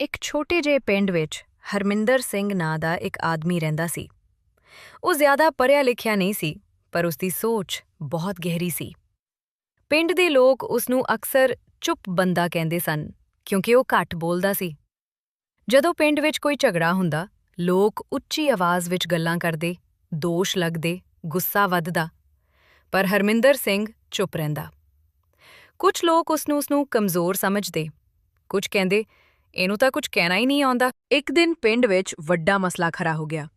ਇੱਕ ਛੋਟੇ ਜਿਹੇ ਪਿੰਡ ਵਿੱਚ ਹਰਮਿੰਦਰ ਸਿੰਘ ਨਾਂ ਦਾ ਇੱਕ ਆਦਮੀ ਰਹਿੰਦਾ ਸੀ। ਉਹ ਜ਼ਿਆਦਾ ਪੜ੍ਹਿਆ ਲਿਖਿਆ ਨਹੀਂ ਸੀ, ਪਰ ਉਸ ਦੀ ਸੋਚ ਬਹੁਤ ਗਹਿਰੀ ਸੀ। ਪਿੰਡ ਦੇ ਲੋਕ ਉਸ ਨੂੰ ਅਕਸਰ ਚੁੱਪ ਬੰਦਾ ਕਹਿੰਦੇ ਸਨ, ਕਿਉਂਕਿ ਉਹ ਘੱਟ ਬੋਲਦਾ ਸੀ। ਜਦੋਂ ਪਿੰਡ ਵਿੱਚ ਕੋਈ ਝਗੜਾ ਹੁੰਦਾ, ਲੋਕ ਉੱਚੀ ਆਵਾਜ਼ ਵਿੱਚ ਗੱਲਾਂ ਕਰਦੇ, ਦੋਸ਼ ਲੱਗਦੇ, ਗੁੱਸਾ ਵੱਧਦਾ। ਪਰ ਹਰਮਿੰਦਰ ਸਿੰਘ ਚੁੱਪ ਰਹਿੰਦਾ। ਕੁਝ ਲੋਕ ਉਸ ਨੂੰ ਉਸ ਨੂੰ ਕਮਜ਼ੋਰ ਸਮਝਦੇ। ਕੁਝ ਕਹਿੰਦੇ ਇਹਨੂੰ ਤਾਂ ਕੁਝ ਕਹਿਣਾ ਹੀ ਨਹੀਂ ਆਉਂਦਾ। ਇੱਕ ਦਿਨ ਪਿੰਡ ਵਿੱਚ ਵੱਡਾ ਮਸਲਾ ਖੜਾ ਹੋ ਗਿਆ।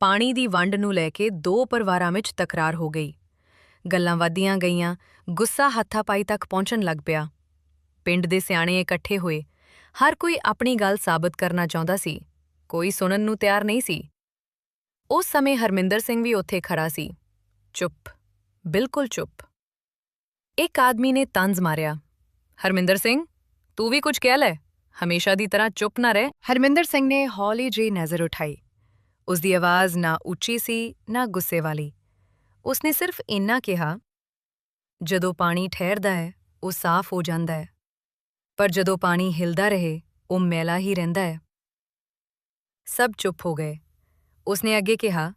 ਪਾਣੀ ਦੀ ਵੰਡ ਨੂੰ ਲੈ ਕੇ ਦੋ ਪਰਿਵਾਰਾਂ ਵਿੱਚ ਤਕਰਾਰ ਹੋ ਗਈ। ਗੱਲਾਂ ਵਧਦੀਆਂ ਗਈਆਂ। ਗੁੱਸਾ ਹੱਥਾਪਾਈ ਤੱਕ ਪਹੁੰਚਣ ਲੱਗ ਪਿਆ। ਪਿੰਡ ਦੇ ਸਿਆਣੇ ਇਕੱਠੇ ਹੋਏ। ਹਰ ਕੋਈ ਆਪਣੀ ਗੱਲ ਸਾਬਤ ਕਰਨਾ ਚਾਹੁੰਦਾ ਸੀ। ਕੋਈ ਸੁਣਨ ਨੂੰ ਤਿਆਰ ਨਹੀਂ ਸੀ। ਉਸ ਸਮੇਂ ਹਰਮਿੰਦਰ ਸਿੰਘ ਵੀ ਉੱਥੇ ਖੜਾ ਸੀ। ਚੁੱਪ। ਬਿਲਕੁਲ ਚੁੱਪ। ਇੱਕ ਆਦਮੀ ਨੇ ਤੰਜ਼ ਮਾਰਿਆ। ਹਰਮਿੰਦਰ ਸਿੰਘ, ਤੂੰ ਵੀ ਕੁਝ ਕਹਿ ਲੈ। ਹਮੇਸ਼ਾ ਦੀ ਤਰ੍ਹਾਂ ਚੁੱਪ ਨਾ ਰਹਿ। ਹਰਮਿੰਦਰ ਸਿੰਘ ਨੇ ਹੌਲੀ ਜਿਹੀ ਨਜ਼ਰ ਉਠਾਈ। ਉਸ ਦੀ ਆਵਾਜ਼ ਨਾ ਉੱਚੀ ਸੀ, ਨਾ ਗੁੱਸੇ ਵਾਲੀ। ਉਸਨੇ ਸਿਰਫ ਇੰਨਾ ਕਿਹਾ, ਜਦੋਂ ਪਾਣੀ ਠਹਿਰਦਾ ਹੈ, ਉਹ ਸਾਫ਼ ਹੋ ਜਾਂਦਾ ਹੈ। ਪਰ ਜਦੋਂ ਪਾਣੀ ਹਿਲਦਾ ਰਹੇ, ਉਹ ਮੈਲਾ ਹੀ ਰਹਿੰਦਾ ਹੈ। ਸਭ ਚੁੱਪ ਹੋ ਗਏ। ਉਸਨੇ ਅੱਗੇ ਕਿਹਾ,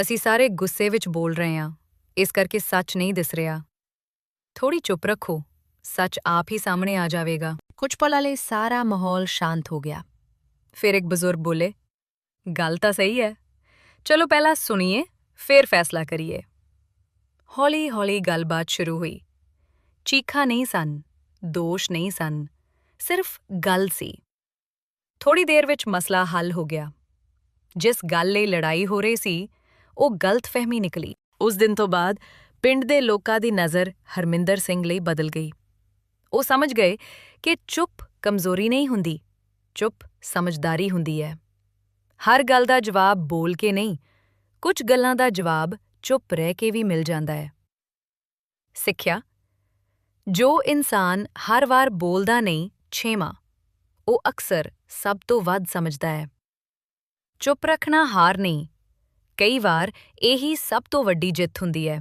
ਅਸੀਂ ਸਾਰੇ ਗੁੱਸੇ ਵਿੱਚ ਬੋਲ ਰਹੇ ਹਾਂ। ਇਸ ਕਰਕੇ ਸੱਚ ਨਹੀਂ ਦਿਸ ਰਿਹਾ। ਥੋੜੀ ਚੁੱਪ ਰੱਖੋ। ਸੱਚ ਆਪ ਹੀ ਸਾਹਮਣੇ ਆ ਜਾਵੇਗਾ। ਕੁਝ ਪਲਾਂ ਲਈ ਸਾਰਾ ਮਾਹੌਲ ਸ਼ਾਂਤ ਹੋ ਗਿਆ। ਫਿਰ ਇੱਕ ਬਜ਼ੁਰਗ ਬੋਲੇ ਗੱਲ ਤਾਂ ਸਹੀ ਹੈ। ਚਲੋ ਪਹਿਲਾਂ ਸੁਣੀਏ ਫਿਰ ਫੈਸਲਾ ਕਰੀਏ। ਹੌਲੀ ਹੌਲੀ ਗੱਲਬਾਤ ਸ਼ੁਰੂ ਹੋਈ। ਚੀਖਾਂ ਨਹੀਂ ਸਨ ਦੋਸ਼ ਨਹੀਂ ਸਨ ਸਿਰਫ ਗੱਲ ਸੀ। ਥੋੜੀ ਦੇਰ ਵਿੱਚ ਮਸਲਾ ਹੱਲ ਹੋ ਗਿਆ। ਜਿਸ ਗੱਲ ਲਈ ਲੜਾਈ ਹੋ ਰਹੀ ਸੀ ਉਹ ਗਲਤਫਹਿਮੀ ਨਿਕਲੀ। ਉਸ ਦਿਨ ਤੋਂ ਬਾਅਦ ਪਿੰਡ ਦੇ ਲੋਕਾਂ ਦੀ ਨਜ਼ਰ ਹਰਮਿੰਦਰ ਸਿੰਘ ਲਈ ਬਦਲ ਗਈ। ਉਹ ਸਮਝ ਗਏ ਕਿ ਚੁੱਪ ਕਮਜ਼ੋਰੀ ਨਹੀਂ ਹੁੰਦੀ, ਚੁੱਪ ਸਮਝਦਾਰੀ ਹੁੰਦੀ ਹੈ। ਹਰ ਗੱਲ ਦਾ ਜਵਾਬ ਬੋਲ ਕੇ ਨਹੀਂ, ਕੁਝ ਗੱਲਾਂ ਦਾ ਜਵਾਬ ਚੁੱਪ ਰਹਿ ਕੇ ਵੀ ਮਿਲ ਜਾਂਦਾ ਹੈ। ਸਿੱਖਿਆ, ਜੋ ਇਨਸਾਨ ਹਰ ਵਾਰ ਬੋਲਦਾ ਨਹੀਂ, ਛੇਵਾਂ, ਉਹ ਅਕਸਰ ਸਭ ਤੋਂ ਵੱਧ ਸਮਝਦਾ ਹੈ। ਚੁੱਪ ਰੱਖਣਾ ਹਾਰ ਨਹੀਂ, ਕਈ ਵਾਰ ਇਹੀ ਸਭ ਤੋਂ ਵੱਡੀ ਜਿੱਤ ਹੁੰਦੀ ਹੈ।